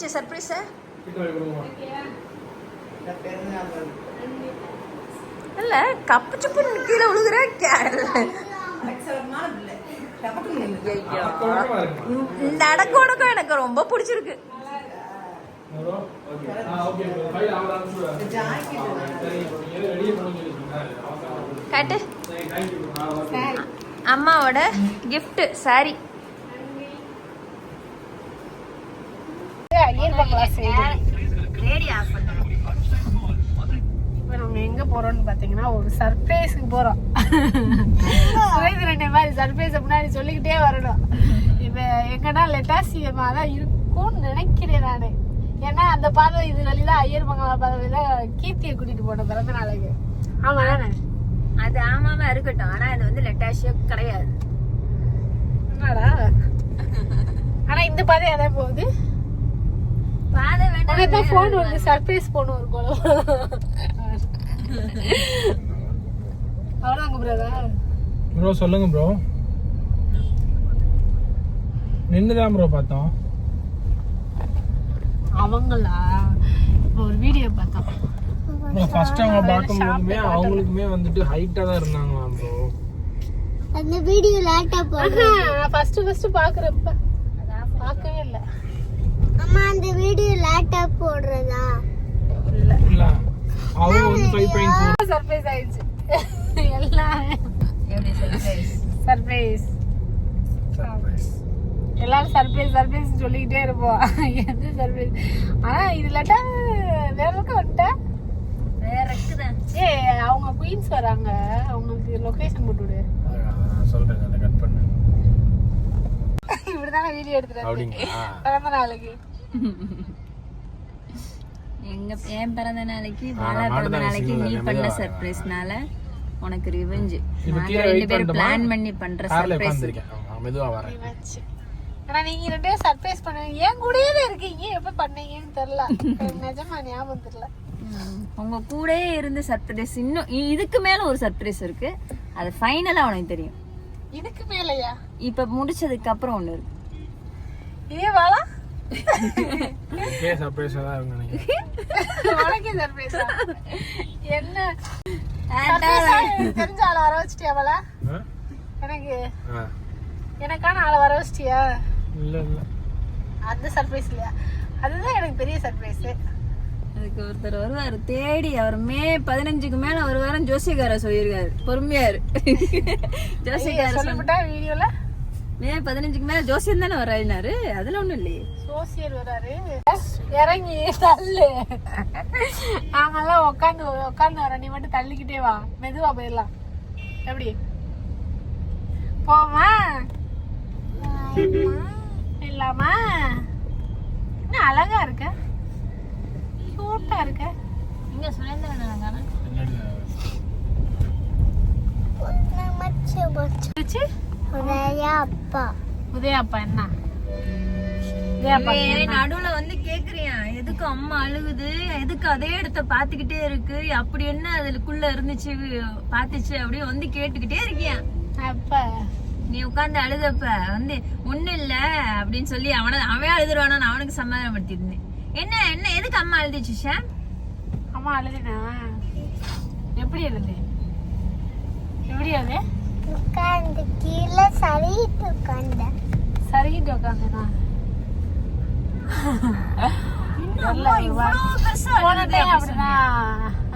பார்த்துருச்சு சர்ப்ரைஸ இல்ல கப்பு சுப்பு கீழே விழுகுற இந்த அடக்கோடக்கம் எனக்கு ரொம்ப பிடிச்சிருக்கு காட்டு அம்மாவோட gift சாரி ஐயர் பங்களா இப்போ நம்ம எங்க போறோம்னு பாத்தீங்கன்னா ஒரு சர்ப்ரைஸுக்கு போறோம். சுரேந்திரன் மாதிரி சர்ப்ரைஸ் முன்னாடி சொல்லிக்கிட்டே வரணும். இப்போ எங்கன்னா லெட்டாசியமா தான் இருக்கும்னு நினைக்கிறேன் நானு. ஏன்னா அந்த பாதை இது வழிதான் ஐயர் பங்களா பாதை கீர்த்தியை கூட்டிட்டு போனோம் பிறந்த நாளைக்கு. ஆமா தானே? அது ஆமாமா இருக்கட்டும். ஆனா இது வந்து லெட்டாஷியோ கிடையாது. என்னடா? ஆனா இந்த பாதை எதாவது போகுது? உனக்கு வேண்டாம் தான் ஃபோன் வந்து சர்ப்ரைஸ் போன் ஒரு குளம் அவ்வளோதாங்க பிரதா ப்ரோ சொல்லுங்க ப்ரோ நின்று தான் ப்ரோ பார்த்தோம். அவங்களா? இப்போ ஒரு வீடியோ பார்த்தோம். ப்ரோ ஃபர்ஸ்ட் அவங்க பார்க்கும்போதுமே அவங்களுக்குமே வந்துட்டு ஹைட்டாக தான் இருந்தாங்களாம் ப்ரோ அந்த வீடியோ லேட்டா போ நான் ஃபர்ஸ்ட் ஃபர்ஸ்ட் பாக்குறப்ப பார்க்கவே இல்லை. அம்மா அந்த வீடியோ லேட்டா போடுறதா? இல்ல. இல்லை. அவங்க வந்து ஃபைவ் பாயிண்ட் ஃபோர் சர்ப்ரைஸ் ஆயிடுச்சு. எல்லாம். எப்படி சர்ப்ரைஸ் சர்ப்ரைஸ் எல்லாரும் சர்ப்ரைஸ் சர்ப்ரைஸ் சொல்லிக்கிட்டே இருப்போம். எந்த சர்ப்ரைஸ் ஆனா இது இல்லாட்டா வேற பக்கம் வந்துட்டேன் வேற இருக்குதான் ஏ அவங்க குயின்ஸ் வராங்க. அவங்களுக்கு லொகேஷன் போட்டு விடு சொல்கிறேன் அதை கட் பண்ணு. இப்படிதானே வீடியோ எடுத்துட்டு பிறந்த நாளைக்கு. எங்க என் பிறந்த நாளைக்கு பாலா பிறந்த நாளைக்கு நீ பண்ண மெதுவா சர்ப்ரைஸ்னால உனக்கு ரிவெஞ்ச் நாங்க ரெண்டு பேரும் பிளான் பண்ணி பண்ற சர்ப்ரைஸ் மெதுவாக வரேன். வச்சு ஆனா நீங்க ரெண்டு பேரும் சர்ப்ரைஸ் பண்ணுவீங்க. ஏன் கூடயே இருக்கீங்க? எப்ப பண்ணீங்கன்னு தெரியல. நிஜமா ஞாபகம் தெரியல. உங்க கூடயே இருந்து சர்ப்ரைஸ் இன்னும் இதுக்கு மேல ஒரு சர்ப்ரைஸ் இருக்கு. அது ஃபைனலா உனக்கு தெரியும். இதுக்கு மேலயா? இப்ப முடிச்சதுக்கு அப்புறம் ஒண்ணு இருக்கு. வாழா ஏ சர்ப்ரைஸாக தான் நினைக்கிறேன் உனக்கே சர்ப்ரைஸ் என்ன தெரிஞ்ச ஆளை வர வச்சிட்டியா அவள ஆ? எனக்கு. எனக்கான ஆளை வர வச்சிட்டியா? இல்லை இல்லை. அந்த சர்ப்ரைஸ் இல்லையா? அதுதான் எனக்கு பெரிய சர்ப்ரைஸ் அதுக்கு ஒருத்தர் வருவாரு. தேடி அவர் மே பதினஞ்சுக்கு மேல வருவாருன்னு ஜோசியக்காரர் சொல்லியிருக்காரு. பொறுமையா இரு. ஜோசியக்காரர் சொன்ன- சொல்லிவிட்டா வீடியோல மே பதினஞ்சுக்கு மேல ஜோசியம் தானே வராயினாரு? அதுல ஒண்ணும் இல்லையே. சோசியல் வராரு. இறங்கி தள்ளு. நாங்கெல்லாம் உட்காந்து உட்காந்து வரோம். நீ மட்டும் தள்ளிக்கிட்டே வா. மெதுவா போயிடலாம். எப்படி? போமா இல்லாமா? என்ன அழகா இருக்க. கியூட்டா இருக்க. இங்க சுரேந்திரன் மச்சு மச்சு வச்சு உதயா அப்பா உதயா அப்பா என்ன நடுவுல வந்து கேக்குறியா? எதுக்கு அம்மா அழுகுது? எதுக்கு அதே இடத்த பாத்துக்கிட்டே இருக்கு? அப்படி என்ன அதுக்குள்ள இருந்துச்சு பாத்துச்சு அப்படியே வந்து கேட்டுக்கிட்டே இருக்கியா? அப்பா. நீ உட்கார்ந்து அழுதப்ப வந்து ஒண்ணு இல்ல அப்படின்னு சொல்லி அவன அவன் அழுதுருவானா நான் அவனுக்கு சமாதானப்படுத்தி இருந்தேன் என்ன என்ன எதுக்கு அம்மா அழுதுச்சு ஷாம் அம்மா அழுதுனா? எப்படி அழுது? எப்படி அழுது? உட்காந்து கீழே சரிட்டு டைம் அப்படிதான்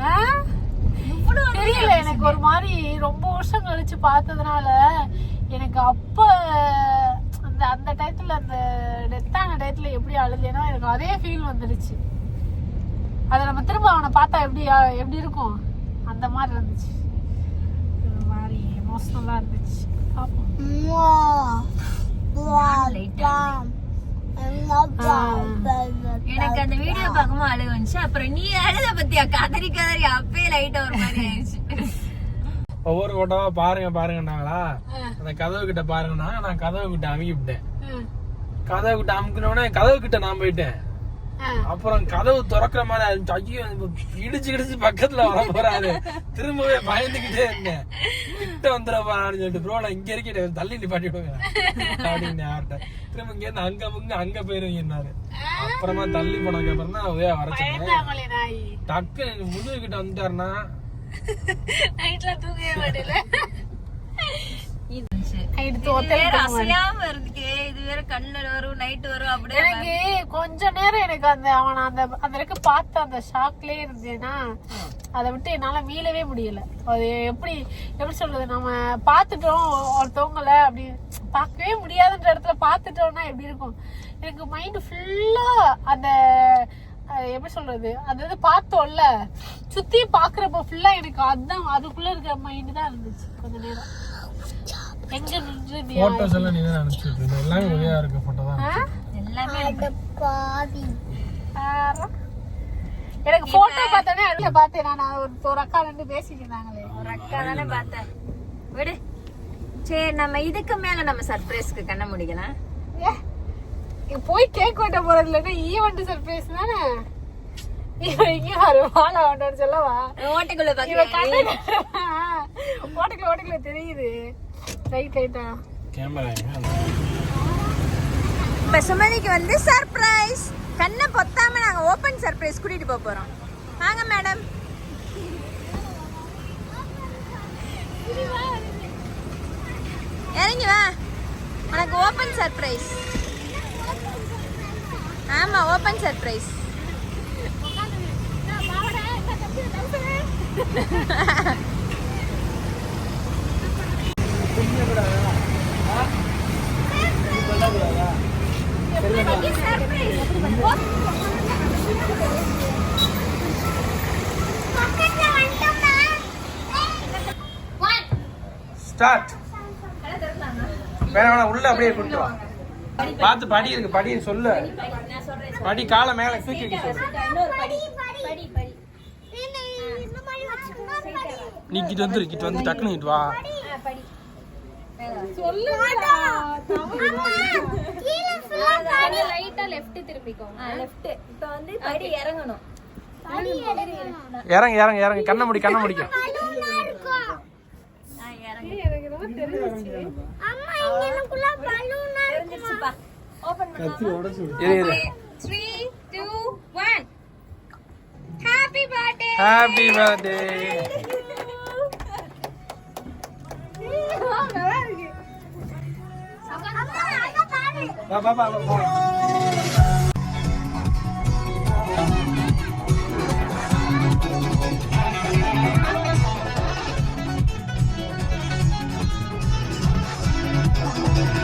ஆ? தெரியல எனக்கு ஒரு மாதிரி ரொம்ப வருஷம் கழிச்சு பார்த்ததுனால எனக்கு அப்ப அந்த அந்த டயத்துல அந்த டெத்தான டயத்துல எப்படி அழுதேனோ எனக்கு அதே ஃபீல் வந்துடுச்சு அதை நம்ம திரும்ப அவனை பார்த்தா எப்படி எப்படி இருக்கும்? அந்த மாதிரி இருந்துச்சு. ஒரு மாதிரி. எமோஷனலா இருந்துச்சு பார்ப்போம் எனக்கு அந்த வீடியோ பார்க்கும்போது அழுக வந்துச்சு. அப்புறம் நீ அழுத பத்தியா? கதறி கதறி அப்பயே லைட்டா ஒரு மாதிரி ஆயிடுச்சு. ஒவ்வொரு போட்டோவா பாருங்க பாருங்கன்னாங்களா? அந்த கதவு கிட்ட பாருங்கன்னா நான் கதவு கிட்ட அமுக்கி விட்டேன் ம். கதவு கிட்ட அமுக்கினோடனே கதவு கிட்ட நான் போயிட்டேன். அப்புறம் கதவு திறக்கிற மாதிரி இருந்துச்சு ஐயோ இடிச்சு இடிச்சு பக்கத்துல வர போறாரு. திரும்பவே பயந்துகிட்டே இருந்தேன். கிட்ட வந்துட போறான்னு சொல்லிட்டு ப்ரோ நான் இங்க இருக்கேன். தள்ளி நிப்பாட்டி விடுங்க அப்படின்னு யார்கிட்ட. திரும்ப இங்க இருந்து அங்க முங்க அங்க போயிருவீங்கன்னாரு அப்புறமா தள்ளி போனதுக்கு அப்புறம் தான் உதய வர டக்கு முதுகு கிட்ட வந்துட்டாருன்னா நைட்ல தூங்கவே மாட்டேல. எனக்கு கொஞ்ச நேரம் எனக்கு அந்த அவன் அந்த அந்த இருக்க பார்த்த அந்த ஷாக்லயே இருந்தேன்னா அதை விட்டு என்னால மீளவே முடியல. அது எப்படி எப்படி சொல்றது? நம்ம பார்த்துட்டோம் ஒருத்தவங்கள அப்படி பார்க்கவே முடியாதுன்ற இடத்துல பார்த்துட்டோம்னா எப்படி இருக்கும்? எனக்கு மைண்ட் ஃபுல்லா அந்த எப்படி சொல்றது? இது பார்த்தோம்ல சுத்தி பாக்குறப்ப ஃபுல்லா எனக்கு அதுதான் அதுக்குள்ள இருக்கிற மைண்ட் தான் இருந்துச்சு கொஞ்ச நேரம். எங்க நின்று நீ போட்டோஸ் எல்லாம் நீ தான் அனுப்பிச்சுட்டு இருந்த எல்லாமே உதயா இருக்க போட்டோ தான்? எல்லாமே ஆறா. எனக்கு போட்டோ பார்த்தோன்னே அழுக பார்த்தேன். நான் ஒரு ஒரு அக்கா ரெண்டு பேசிட்டு இருந்தாங்களே ஒரு அக்கா தானே பார்த்தேன். விடு. சரி நம்ம இதுக்கு மேல நம்ம சர்ப்ரைஸ்க்கு கண்ண முடிக்கலாம். ஏ, இங்க போய் கேக் வெட்ட போறது இல்லைன்னா ஈவெண்ட் சர்ப்ரைஸ் தானே? ஓட்டுக்குள்ள ஓட்டுக்குள்ள தெரியுது. ரைட் ரைட்டா கேமரா இப்ப சுமதிக்கு வந்து சர்ப்ரைஸ் கண்ணை பொத்தாம நாங்க ஓபன் சர்ப்ரைஸ் கூட்டிட்டு போக போறோம். வாங்க மேடம் இறங்கி வா. உனக்கு ஓபன் சர்ப்ரைஸ் ஆமா ஓபன் சர்ப்ரைஸ் ஸ்டார்ட் வேணா வேணா உள்ள அப்படியே கொண்டு வா. பார்த்து படி இருக்கு படி சொல்லு. படி காலை மேல தூக்கி நீ கிட்ட வந்துரு கிட்ட வந்து டக்குனு இங்கிட்டு வா லெஃப்ட் இப்போ வந்து படி இறங்கணும் இறங்க இறங்க இறங்க. கண்ணை முடி கண்ணை முடிக்கும் தெரிஞ்சிருச்சுப்பா. ஓபன் ஹாப்பி பர்த்டே வா வா வா வா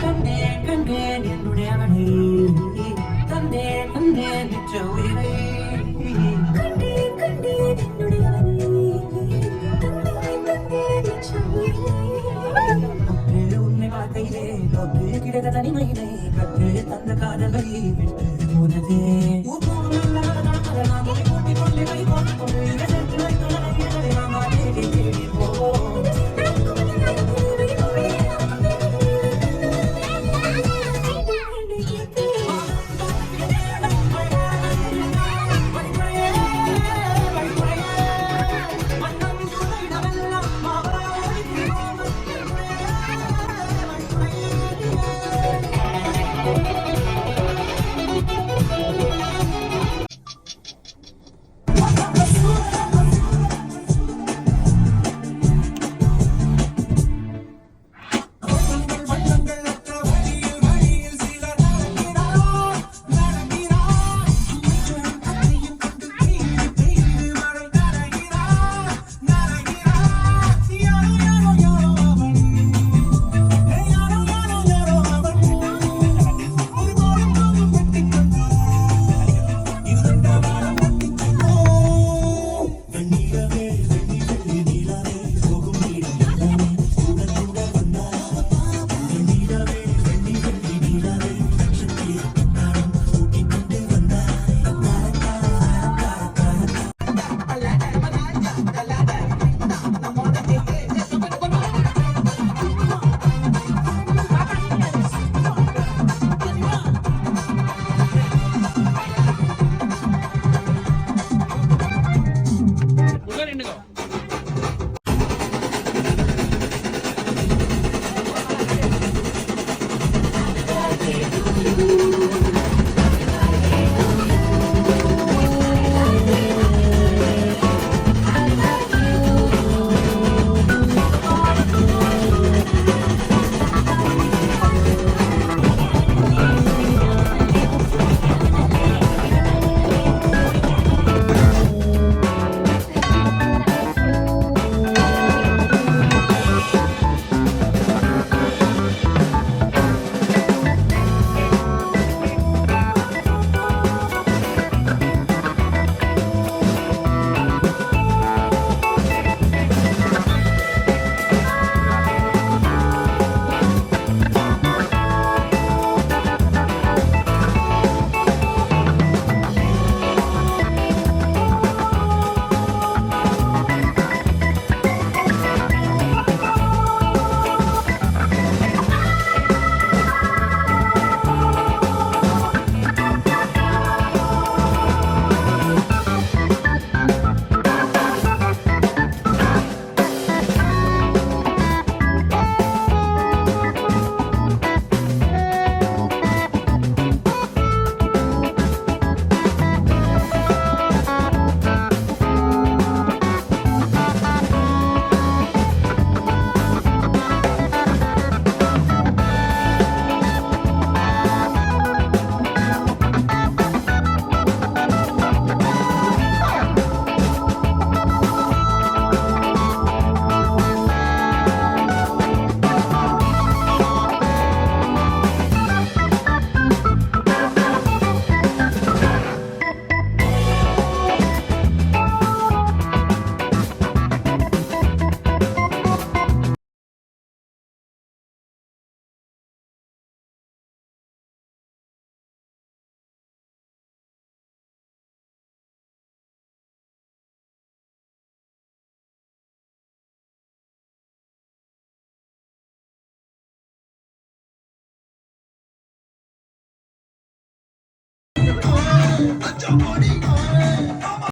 கண்டேன் கண்டேன் என்னுடைய அவனை தந்தேன் தொட்டு தனிமையினை தனிமையிலே கற்று தந்த காதலை விட்டு போனதே.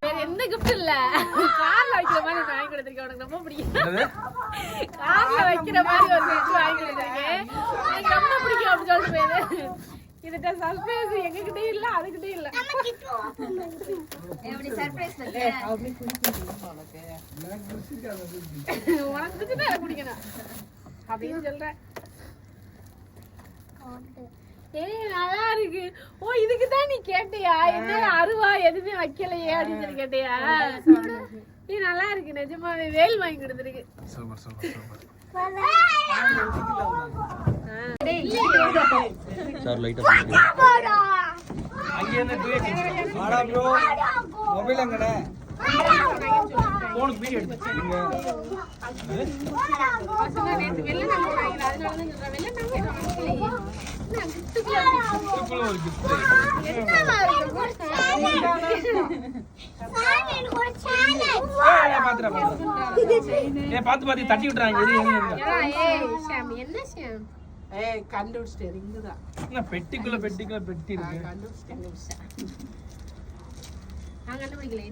வேற எந்த gift இல்ல. கார்ல வைக்கிற மாதிரி வாங்கி கொடுத்திருக்கேன். உனக்கு ரொம்ப பிடிக்கும்? கார்ல வைக்கிற மாதிரி ஒரு வாங்கி கொடுத்திருக்கேன். எனக்கு ரொம்ப பிடிக்கும் அப்படி சொல்லிட்டு போயிரு. இதுட்ட சர்ப்ரைஸ் எங்ககிட்டயும் இல்ல அதுகிட்டயும் இல்ல. எப்படி சர்ப்ரைஸ் உனக்கு. பிடிச்சதா எனக்கு பிடிக்கணும் அப்படின்னு சொல்றேன் ஏய் நல்லா இருக்கு. ஓ இதுக்கு தான் நீ கேட்டியா? என்ன அருவா எதுவுமே வைக்கலையே அப்படின்னு சொல்லி கேட்டியா? நீ நல்லா இருக்கு நிஜமாவே. வேல் வாங்கி கொடுத்துருக்கு. Super super super. சார் லைட்டா அங்க என்ன வாடா ப்ரோ மொபைல் அங்கனே போனுக்கு வீடியோ எடுத்துங்க பசங்க நேத்து வெள்ளை நாங்க வாங்கினேன். அதனால தான் சொல்றேன். வெள்ளை நாங்க வாங்கலையே பாத்து பாத்து தட்டி விட்டுறாங்க ஏய் என்ன கண்டுபிடிச்சிட்டேன் ரிங்கு என்ன பெட்டிக்குள்ள பெட்டிக்குள்ள பெட்டி இருக்கு? கண்டுபிடிச்சிட்டேன்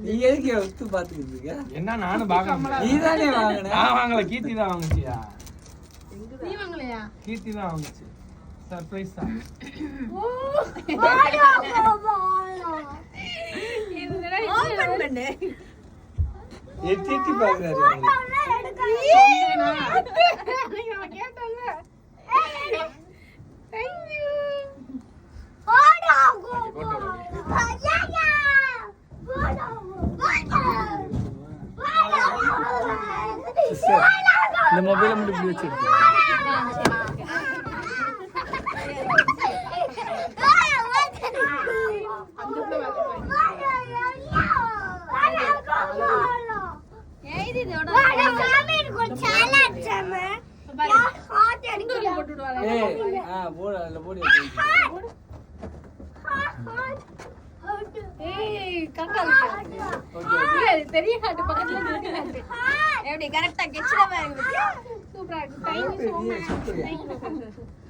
நீ எதுக்கு ஒத்து பாத்துக்கிட்டு இருக்க என்ன நானும் பாக்கணும் நீ தானே வாங்கின நான் வாங்கல கீர்த்தி தான் வாங்குச்சியா வாங்கலையா கீர்த்தி தான் வாங்குச்சு சர்ப்ரைஸ் தான் ஓபன் பண்ணு எட்டி எட்டி பாக்குறாரு நான் கேட்டேன்ல தேங்க்யூ இந்த மொபைலை மட்டும் இப்படி வச்சிருக்கு எழுதி இதோட போட்டு விடுவாங்க ஏய் ஆ போடு அதுல போடு ஏய் கரெக்டா இருக்கு பெரிய ஹார்ட் பக்கத்துல இருக்கு ஹார்ட் எப்படி கரெக்டா கெச்சிட பாருங்க பத்தியா? சூப்பரா இருக்கு தேங்க்யூ சோ மச்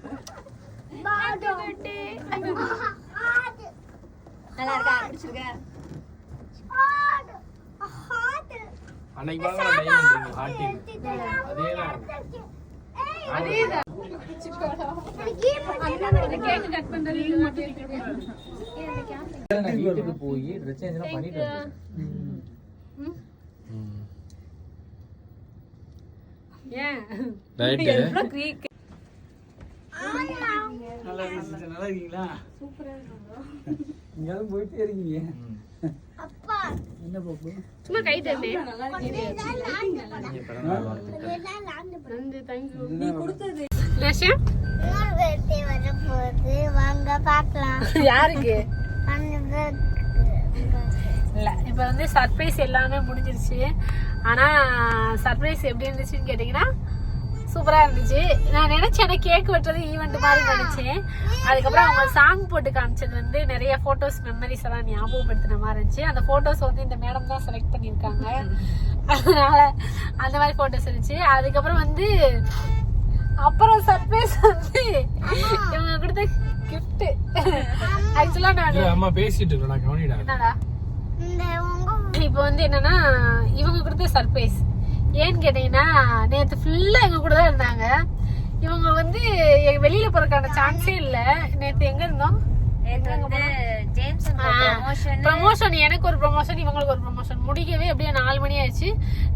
பிடிச்சிருக்கா அன்னைக்கு வாங்க அதேதான். இருக்குது. நான் வீட்டுக்கு போய் ட்ரெஸ் சேஞ்ச் எல்லாம் பண்ணிட்டு வந்தேன் ஏன்? ரைட்டு நல்லா இருக்கீங்க நல்லா இருக்கீங்களா? எங்கேயாவது போயிட்டே இருக்கீங்க. என்ன பாப்பு? சும்மா கை இன்னொரு birthday வரப்போகுது வாங்க பார்க்கலாம். யாருக்கு? இல்ல இப்ப வந்து சர்ப்ரைஸ் எல்லாமே முடிஞ்சிருச்சு. ஆனா சர்ப்ரைஸ் எப்படி இருந்துச்சுன்னு கேட்டீங்கன்னா சூப்பரா இருந்துச்சு. நான் நினைச்சேன் எனக்கு கேக் வெட்டுறது ஈவெண்ட் மாதிரி நினைச்சேன். அதுக்கப்புறம் அவங்க சாங் போட்டு காமிச்சது வந்து நிறைய போட்டோஸ் மெமரிஸ் எல்லாம் ஞாபகப்படுத்தின மாதிரி இருந்துச்சு. அந்த போட்டோஸ் வந்து இந்த மேடம் தான் செலக்ட் பண்ணியிருக்காங்க. அதனால அந்த மாதிரி போட்டோஸ் இருந்துச்சு. அதுக்கப்புறம் வந்து அப்புறம் சர்ப்ரைஸ் வந்து இவங்க கொடுத்த கிஃப்ட் ஆக்சுவலா நான் அம்மா பேசிட்டு கவனிடா என்னடா? இப்போ வந்து என்னன்னா இவங்க கொடுத்த சர்ப்ரைஸ் ஏன்னு கேட்டீங்கன்னா நேத்து ஃபுல்லா எங்க கூட தான் இருந்தாங்க. இவங்க வந்து வெளியில போறதுக்கான சான்ஸே இல்ல. நேத்து எங்க இருந்தோம்? ப்ரமோஷன் எனக்கு ஒரு ப்ரமோஷன் இவங்களுக்கு ஒரு ப்ரமோஷன் முடிக்கவே எப்படியே நாலு மணி ஆயிடுச்சு.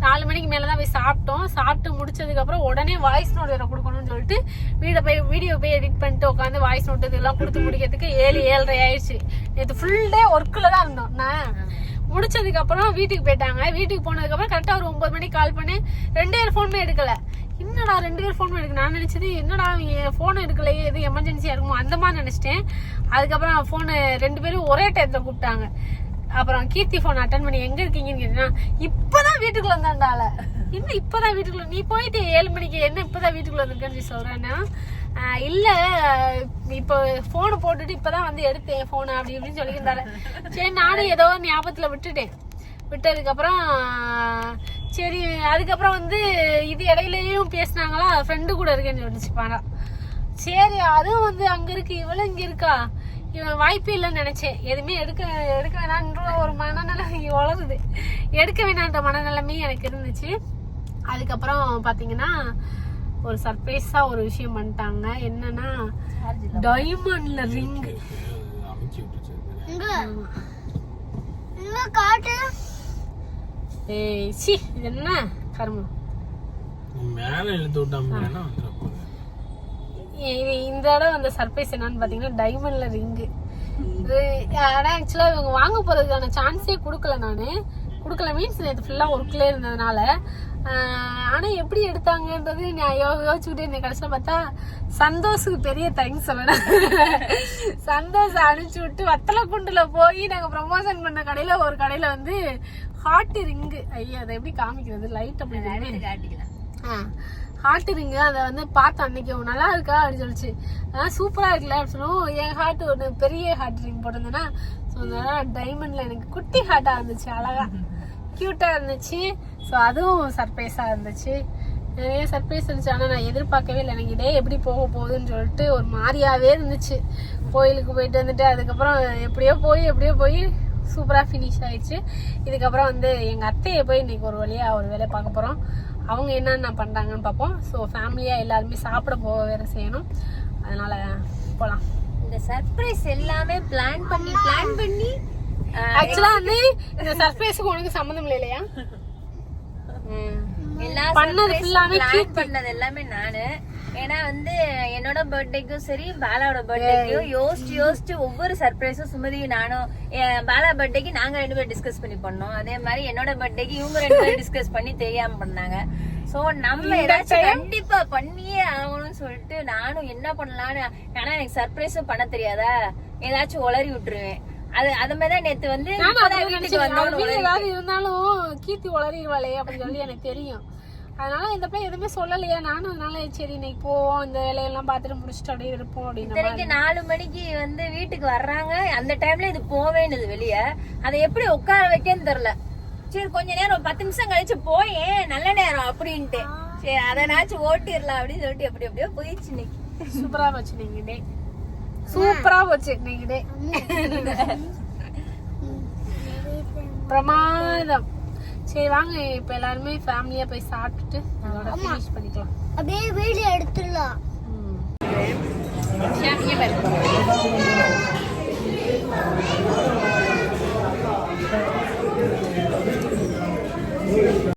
நாலு மணிக்கு மேல தான் போய் சாப்பிட்டோம். சாப்பிட்டு முடிச்சதுக்கு அப்புறம் உடனே வாய்ஸ் நோட் வேற கொடுக்கணும்னு சொல்லிட்டு வீட போய் வீடியோ போய் எடிட் பண்ணிட்டு உட்காந்து வாய்ஸ் நோட் இதெல்லாம் கொடுத்து முடிக்கிறதுக்கு ஏழு ஏழரை ஆயிடுச்சு. நேற்று ஃபுல் டே ஒர்க்கில் தான் இருந்தோம். நான் முடிச்சதுக்கு அப்புறம் வீட்டுக்கு போயிட்டாங்க. வீட்டுக்கு போனதுக்கு அப்புறம் கரெக்டா ஒரு ஒன்பது மணிக்கு கால் பண்ணி ரெண்டு பேர் ஃபோனுமே எடுக்கல. என்னடா ரெண்டு பேர் ஃபோன் எடுக்க? நான் நினச்சது என்னடா என் ஃபோன் எடுக்கலையே எது எமர்ஜென்சியாக இருக்குமோ அந்த மாதிரி நினச்சிட்டேன். அதுக்கப்புறம் ஃபோனு ரெண்டு பேரும் ஒரே டைத்தில் கூப்பிட்டாங்க. அப்புறம் கீர்த்தி ஃபோன் அட்டன் பண்ணி எங்க இருக்கீங்கன்னு கேட்டீங்கன்னா இப்பதான் வீட்டுக்குள்ள வந்தாண்டால இன்னும் இப்பதான் வீட்டுக்குள்ள? நீ போயிட்டு ஏழு மணிக்கு என்ன இப்பதான் வீட்டுக்குள்ள வந்திருக்கேன்னு சொல்லி சொல்றேன்னா இல்ல இப்போ போனு போட்டுட்டு இப்பதான் வந்து எடுத்தேன் போன் அப்படி இப்படின்னு சொல்லியிருந்தாரு. சரி நானும் ஏதோ ஞாபகத்துல விட்டுட்டேன். விட்டதுக்கப்புறம் சரி அதுக்கப்புறம் வந்து இது இடையிலயும் பேசினாங்களா? ஃப்ரெண்டு கூட இருக்கேன்னு சொல்லிச்சு பாடம் சரி அதுவும் வந்து அங்க இருக்கு இவளும் இங்க இருக்கா? இவன் வாய்ப்பே இல்லைன்னு நினைச்சேன். எதுவுமே எடுக்க எடுக்க வேணான்ற ஒரு மனநிலை வளருது. எடுக்க வேணான்ற மனநிலைமையும் எனக்கு இருந்துச்சு. அதுக்கப்புறம் பாத்தீங்கன்னா ஒரு சர்ப்ரைஸா ஒரு விஷயம் பண்ணிட்டாங்க. என்னன்னா டைமண்ட்ல ரிங் ஏய் சி இது என்ன? கருமம் மேல இழுத்து போகுது இது இந்த இடம் அந்த சர்ப்ரைஸ் என்னன்னு பாத்தீங்கன்னா டைமண்ட்ல ரிங்கு இது ஆனா ஆக்சுவலா இவங்க வாங்க போறதுக்கான சான்ஸே கொடுக்கல நானு. கொடுக்கல மீன்ஸ் நேற்று ஃபுல்லா ஒர்க்ல இருந்ததுனால. ஆஹ் ஆனா எப்படி எடுத்தாங்கன்றது நான் யோ- யோசிச்சுக்கிட்டே இருந்தேன். கடைசியில் பார்த்தா சந்தோஷுக்கு பெரிய தேங்க்ஸ் சொல்லணும் சந்தோஷ் அனுப்பிச்சு விட்டு வத்தலை குண்டுல போய் நாங்க ப்ரமோஷன் பண்ண கடையில ஒரு கடையில வந்து ஹார்ட் ரிங்கு ஐயா அதை எப்படி காமிக்கிறது? லைட் அப்படி. காட்டிக்கலாம் ஹார்ட் ரிங்கு அதை வந்து பார்த்தேன் அன்னைக்கு நல்லா இருக்கா? அப்படின்னு சொல்லிச்சு. அதான் சூப்பராக இருக்குல்ல அப்படின்னு சொல்லுவோம். என் ஹார்ட் ஒன்று பெரிய ஹார்ட் ரிங் போட்டிருந்தேன்னா ஸோ அதனால டைமண்டில் எனக்கு குட்டி ஹார்ட்டாக இருந்துச்சு அழகாக க்யூட்டாக இருந்துச்சு. ஸோ அதுவும் சர்ப்ரைஸாக இருந்துச்சு. நிறைய சர்ப்ரைஸ் இருந்துச்சு. ஆனால் நான் எதிர்பார்க்கவே இல்லை. எனக்கு இதே எப்படி போக போகுதுன்னு சொல்லிட்டு ஒரு மாதிரியாகவே இருந்துச்சு. கோயிலுக்கு போயிட்டு வந்துட்டு அதுக்கப்புறம் எப்படியோ போய் எப்படியோ போய் சூப்பராக ஃபினிஷ் ஆயிடுச்சு. இதுக்கப்புறம் வந்து எங்கள் அத்தையை போய் இன்னைக்கு ஒரு வழியாக ஒரு வேலையை பார்க்க போகிறோம் அவங்க என்னென்ன பண்ணுறாங்கன்னு பார்ப்போம். ஸோ ஃபேமிலியாக எல்லாருமே சாப்பிட போக வேற செய்யணும். அதனால போகலாம் இந்த சர்ப்ரைஸ் எல்லாமே பிளான் பண்ணி பிளான் பண்ணி ஆக்சுவலாக வந்து இந்த சர்ப்ரைஸுக்கு உனக்கு சம்மந்தம் இல்லை இல்லையா பண்ணது கீர்த்தி. பண்ணது எல்லாமே நானு. ஏன்னா வந்து என்னோட பர்த்டேக்கும் சரி பாலாவோட பர்த்டேக்கும் யோசிச்சு யோசிச்சு ஒவ்வொரு சர்ப்ரைஸும் சுமதியும் நானும் பாலா பர்த்டேக்கு நாங்க ரெண்டு பேரும் டிஸ்கஸ் பண்ணி பண்ணோம். அதே மாதிரி என்னோட பர்த்டேக்கு இவங்க ரெண்டு பேரும் டிஸ்கஸ் பண்ணி தெரியாம பண்ணாங்க. சோ நம்ம ஏதாச்சும் கண்டிப்பா பண்ணியே ஆகணும்னு சொல்லிட்டு நானும் என்ன பண்ணலாம்னு ஆனா எனக்கு சர்ப்ரைஸும் பண்ண தெரியாதா? ஏதாச்சும் உளறி விட்டுருவேன். அது அது மாதிரி தான் நேத்து வந்து இருந்தாலும் கீர்த்தி உளறிடுவாளே அப்படின்னு சொல்லி எனக்கு தெரியும். அதனால இந்த பிள்ளை எதுவுமே சொல்லலையா. நானும் அதனால சரி இன்னைக்கு போவோம் இந்த வேலையெல்லாம் பார்த்துட்டு முடிச்சுட்டு அப்படியே இருப்போம் அப்படின்னு நாலு மணிக்கு வந்து வீட்டுக்கு வர்றாங்க. அந்த டைம்ல இது போவேனுது வெளிய. அதை எப்படி உட்கார வைக்கன்னு தெரியல. சரி கொஞ்ச நேரம் பத்து நிமிஷம் கழிச்சு போயேன். நல்ல நேரம் அப்படின்ட்டு. சரி அதனாச்சும் ஓட்டிடலாம் அப்படின்னு சொல்லிட்டு எப்படி எப்படியோ போயிடுச்சு இன்னைக்கு. சூப்பரா போச்சு நீங்க டே. சூப்பரா போச்சு நீங்க டே. பிரமாதம். சரி வாங்க. இப்ப எல்லாருமே ஃபேமிலியா போய் சாப்பிட்டுட்டு அதோட ஃபினிஷ் பண்ணிக்கலாம். அப்படியே வீடியோ எடுத்துடலாம்.